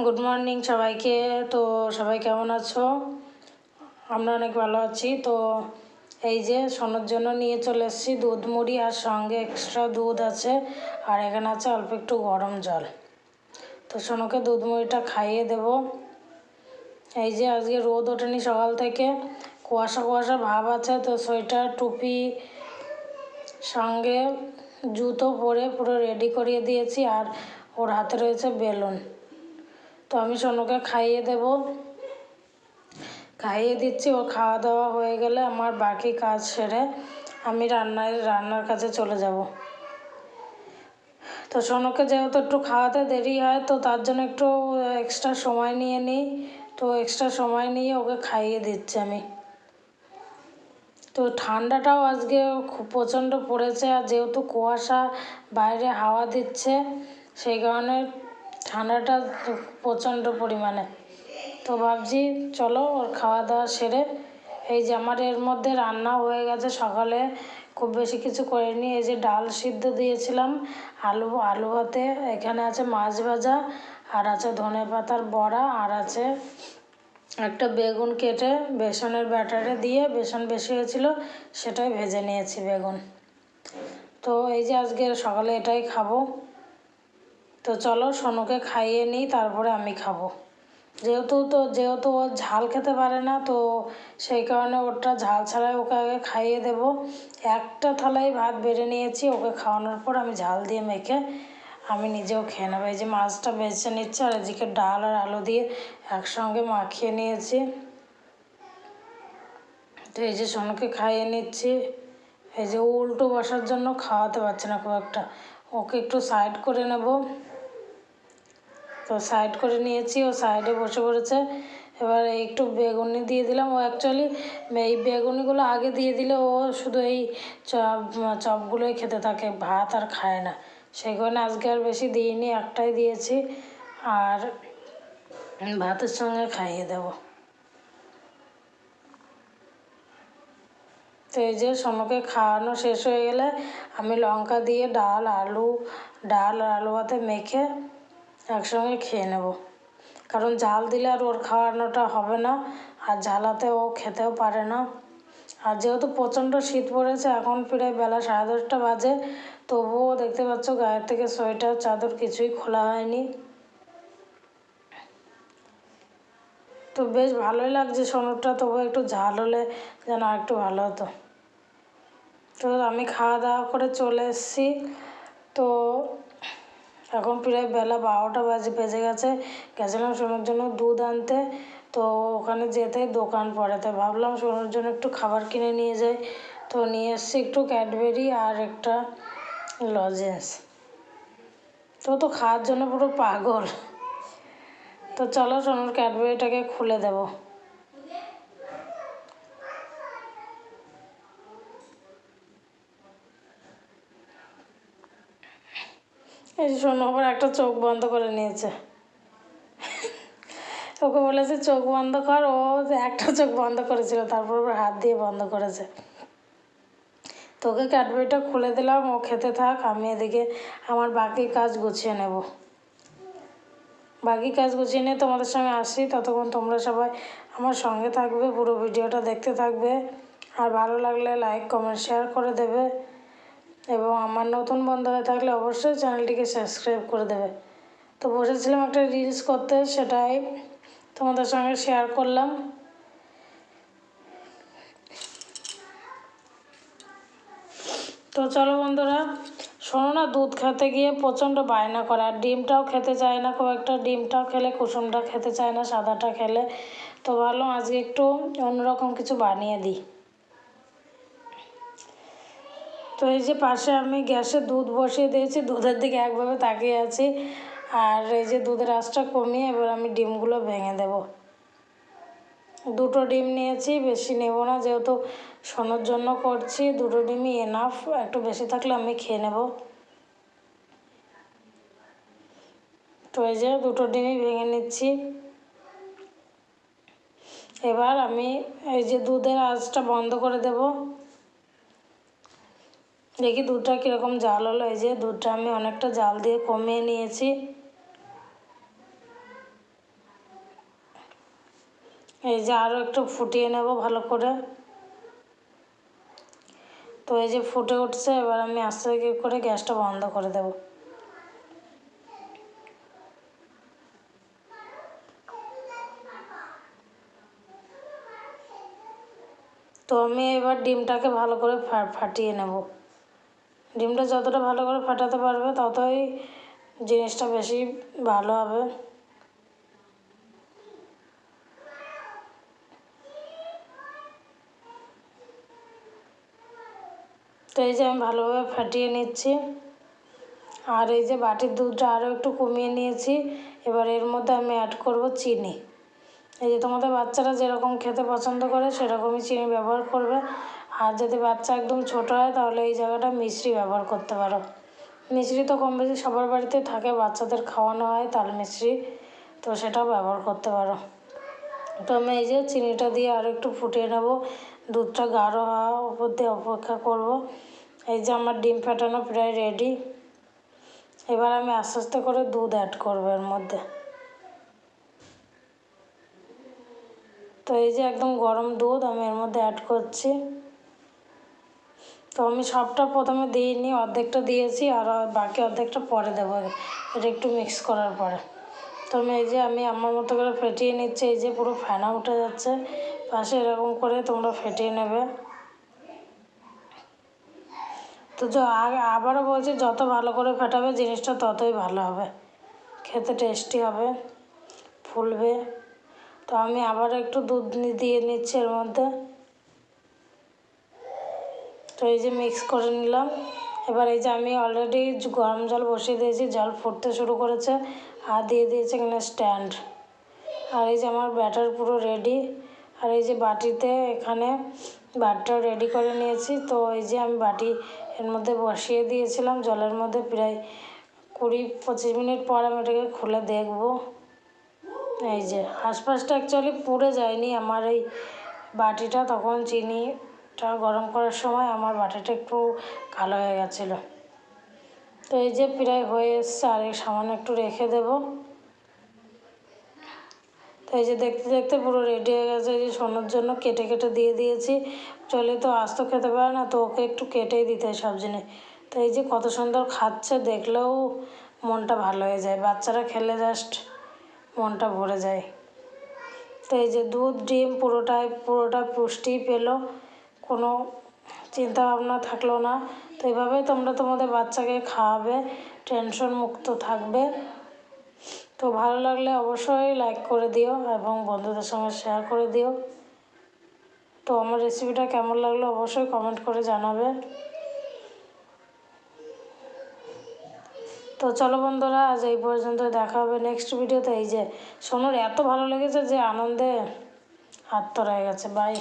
Good morning সবাইকে। তো সবাই কেমন আছো? আমরা অনেক ভালো আছি। তো এই যে সোনার জন্য নিয়ে চলে এসেছি। দুধ মুড়ি আর সঙ্গে এক্সট্রা দুধ আছে। আর এখানে আছে অল্প একটু গরম জল। তো সোনুকে দুধ মুড়িটা খাইয়ে দেব। এই যে আজকে রোদ ওঠেনি সকাল থেকে। কুয়াশা কুয়াশা ভাব আছে। তো সোয়েটার, টুপি, সঙ্গে জুতো পরে পুরো রেডি করিয়ে দিয়েছি। আর ওর হাতে রয়েছে বেলুন। তো আমি সোনুকে খাইয়ে দেব। খাইয়ে দিচ্ছি, ও খাওয়া দাওয়া হয়ে গেলে আমার বাকি কাজ সেরে আমি রান্নায়, রান্নার কাছে চলে যাব। তো সোনুকে যেহেতু একটু খাওয়াতে দেরি হয়, তো তার জন্য একটু এক্সট্রা সময় নিয়ে নিই। তো এক্সট্রা সময় নিয়ে ওকে খাইয়ে দিচ্ছি আমি। তো ঠান্ডাটাও আজকে খুব প্রচণ্ড পড়েছে, আর যেহেতু কুয়াশা বাইরে হাওয়া দিচ্ছে, সেই কারণে ঠান্ডাটা প্রচণ্ড পরিমাণে। তো ভাবছি, চলো ওর খাওয়া দাওয়া সেরে এই যে আমার এর মধ্যে রান্না হয়ে গেছে সকালে। খুব বেশি কিছু করিনি, এই যে ডাল সিদ্ধ দিয়েছিলাম, আলু আলু ভাতে। এখানে আছে মাছ ভাজা, আর আছে ধনে পাতার বড়া, আর আছে একটা বেগুন কেটে বেসনের ব্যাটারে দিয়ে বেসন বেশি হয়েছিল, সেটাই ভেজে নিয়েছি বেগুন। তো এই যে আজকে সকালে এটাই খাব। তো চলো সোনুকে খাইয়ে নিই, তারপরে আমি খাব। যেহেতু তো, যেহেতু ও ঝাল খেতে পারে না, তো সেই কারণে ওটা ঝাল ছাড়াই ওকে আগে খাইয়ে দেব। একটা থালায় ভাত বেড়ে নিয়েছি, ওকে খাওয়ানোর পর আমি ঝাল দিয়ে মেখে আমি নিজেও খেয়ে নেব। এই যে মাছটা বেছে নিচ্ছে, আর এদিকে ডাল আর আলু দিয়ে একসঙ্গে মাখিয়ে নিয়েছি। তো এই যে সোনুকে খাইয়ে নিচ্ছি। এই যে উল্টো বসার জন্য খাওয়াতে পারছে না খুব একটা। ওকে একটু সাইড করে নেব। তো সাইড করে নিয়েছি, ও সাইডে বসে পড়েছে। এবার একটু বেগুনি দিয়ে দিলাম। ও অ্যাকচুয়ালি এই বেগুনিগুলো আগে দিয়ে দিলে ও শুধু এই চপ, চপগুলোই খেতে থাকে, ভাত আর খায় না। সেই কারণে আজকে আর বেশি দিইনি, একটাই দিয়েছি। আর ভাতের সঙ্গে খাইয়ে দেব। তো এই যে সোনুকে খাওয়ানো শেষ হয়ে গেলে আমি লঙ্কা দিয়ে ডাল, আলু, ডাল আর আলু ভাতে মেখে একসঙ্গে খেয়ে নেব। কারণ জাল দিলে আর ওর খাওয়ানোটা হবে না, আর জ্বালাতে ও খেতেও পারে না। আর যেহেতু প্রচণ্ড শীত পড়েছে, এখন প্রায় বেলা সাড়ে দশটা বাজে, তবুও দেখতে পাচ্ছ গায়ের থেকে সোয়েটার, চাদর কিছুই খোলা হয়নি। তো বেশ ভালোই লাগছে সোনুরটা, তবু একটু ঝাল হলে যেন একটু ভালো হতো। তো আমি খাওয়া দাওয়া করে চলে এসেছি। তো এখন প্রায় বেলা বারোটা বাজে, বেজে গেছে। গেছিলাম সোনুর জন্য দুধ আনতে। তো ওখানে যেতে দোকান পড়ে তাই ভাবলাম সোনুর জন্য একটু খাবার কিনে নিয়ে যাই। তো নিয়ে এসছি একটু ক্যাডবেরি আর একটা লজেন্স। তো তো খাওয়ার জন্য পুরো পাগল। তো চলো সোনুর ক্যাডবেরিটাকে খুলে দেব। এই সোনু আবার একটা চোখ বন্ধ করে নিয়েছে। ওকে বলেছে, চোখ বন্ধ কর। ও একটা চোখ বন্ধ করেছিল, তারপর ওর হাত দিয়ে বন্ধ করেছে। তোকে ক্যাডবেরিটা খুলে দিলাম, ও খেতে থাক, আমি এদিকে আমার বাকি কাজ গুছিয়ে নেব। বাকি কাজ গুছিয়ে নিয়ে তোমাদের সঙ্গে আসি, ততক্ষণ তোমরা সবাই আমার সঙ্গে থাকবে, পুরো ভিডিওটা দেখতে থাকবে। আর ভালো লাগলে লাইক কমেন্ট শেয়ার করে দেবে। এবং আমার নতুন বন্ধু হয়ে থাকলে অবশ্যই চ্যানেলটিকে সাবস্ক্রাইব করে দেবে। তো বসেছিলাম একটা রিলস করতে, সেটাই তোমাদের সঙ্গে শেয়ার করলাম। তো চলো বন্ধুরা, শোনো না, দুধ খেতে গিয়ে প্রচণ্ড বায়না করে। আর ডিমটাও খেতে চায় না, খুব একটা ডিমটাও খেলে কুসুমটা খেতে চায় না, সাদাটা খেলে। তো ভাবলাম আজকে একটু অন্যরকম কিছু বানিয়ে দিই। তো এই যে পাশে আমি গ্যাসে দুধ বসিয়ে দিয়েছি, দুধের দিকে একভাবে তাকিয়ে আছি। আর এই যে দুধের আঁচটা কমিয়ে এবার আমি ডিমগুলো ভেঙে দেব। দুটো ডিম নিয়েছি, বেশি নেব না, যেহেতু সোনার জন্য করছি, দুটো ডিমই এনাফ একটু বেশি থাকলে আমি খেয়ে নেব। তো এই যে দুটো ডিমই ভেঙে নিচ্ছি। এবার আমি এই যে দুধের আঁচটা বন্ধ করে দেব। দেখি দুধটা কীরকম জাল হলো, এই যে দুধটা আমি অনেকটা জাল দিয়ে কমিয়ে নিয়েছি। এই যে আরও একটু ফুটিয়ে নেব ভালো করে। তো এই যে ফুটে উঠছে, এবার আমি আস্তে করে গ্যাসটা বন্ধ করে দেব। তো আমি এবার ডিমটাকে ভালো করে ফাটিয়ে নেব। ডিমটা যতটা ভালো করে ফাটাতে পারবে, ততই জিনিসটা বেশি ভালো হবে। তো এই যে আমি ভালোভাবে ফাটিয়ে নিচ্ছি। আর এই যে বাটির দুধটা আরও একটু কমিয়ে নিয়েছি, এবার এর মধ্যে আমি অ্যাড করব চিনি। এই যে তোমাদের বাচ্চারা যেরকম খেতে পছন্দ করে, সেরকমই চিনি ব্যবহার করবে। আর যদি বাচ্চা একদম ছোট হয়, তাহলে এই জায়গাটা মিশ্রি ব্যবহার করতে পারো। মিশ্রি তো কম বেশি সবার বাড়িতে থাকে, বাচ্চাদের খাওয়ানো হয় তাল মিশ্রি তো সেটাও ব্যবহার করতে পারো। তো আমি এই যে চিনিটা দিয়ে আরও একটু ফুটিয়ে নেব। দুধটা গাঢ় হওয়া উপর দিয়ে অপেক্ষা করব। এই যে আমার ডিম ফাটানো প্রায় রেডি এবার আমি আস্তে আস্তে করে দুধ অ্যাড করব এর মধ্যে। তো এই যে একদম গরম দুধ আমি এর মধ্যে অ্যাড করছি। আমি সবটা প্রথমে দিইনি, অর্ধেকটা দিয়েছি আর বাকি অর্ধেকটা পরে দেবো। এটা একটু মিক্স করার পরে। তো আমি এই যে আমি আমার মতো করে ফেটিয়ে নিচ্ছি, এই যে পুরো ফেনা উঠে যাচ্ছে। পাশে এরকম করে তোমরা ফেটিয়ে নেবে। তো আগে আবারও বলছি, যত ভালো করে ফেটাবে জিনিসটা ততই ভালো হবে। খেতে টেস্টি হবে, ফুলবে। তো আমি আবার একটু দুধ দিয়ে নিচ্ছি এর মধ্যে। তো এই যে মিক্স করে নিলাম। এবার এই যে আমি অলরেডি গরম জল বসিয়ে দিয়েছি, জল ফুটতে শুরু করেছে আর দিয়ে দিয়েছে এখানে স্ট্যান্ড আর এই যে আমার ব্যাটার পুরো রেডি আর এই যে বাটিতে এখানে বাটটা রেডি করে নিয়েছি। তো এই যে আমি বাটি এর মধ্যে বসিয়ে দিয়েছিলাম, জলের মধ্যে প্রায় কুড়ি পঁচিশ মিনিট পর আমি এটাকে খুলে দেখব। এই যে আশপাশটা অ্যাকচুয়ালি পুড়ে যায়নি। আমার এই বাটিটা তখন চিনিটা গরম করার সময় আমার বাটিটা একটু কালো হয়ে গেছিল। তো এই যে প্রায় হয়ে এসছে, আর এই সামান্য একটু রেখে দেবো। তো এই যে দেখতে দেখতে পুরো রেডি হয়ে গেছে, এই যে সোনার জন্য কেটে কেটে দিয়ে দিয়েছি। চলে তো আস্ত খেতে পারে না, তো ওকে একটু কেটেই দিতে হয় সব জিনিস তো এই যে কত সুন্দর খাচ্ছে, দেখলেও মনটা ভালো হয়ে যায়। বাচ্চারা খেলে জাস্ট মনটা ভরে যায়। তো এই যে দুধ, ডিম, পুরোটাই, পুরোটা পুষ্টি পেল। কোনো চিন্তা ভাবনা থাকল না। তো এইভাবেই তোমরা তোমাদের বাচ্চাকে খাওয়াবে টেনশন মুক্ত থাকবে। তো ভালো লাগলে অবশ্যই লাইক করে দিও এবং বন্ধুদের সঙ্গে শেয়ার করে দিও। তো আমার রেসিপিটা কেমন লাগল অবশ্যই কমেন্ট করে জানাবে। তো চলো বন্ধুরা, আজ এই পর্যন্ত দেখা হবে নেক্সট ভিডিওতে এই যে, সোনুর এত ভালো লেগেছে যে আনন্দে হাত হয়ে গেছে। বাই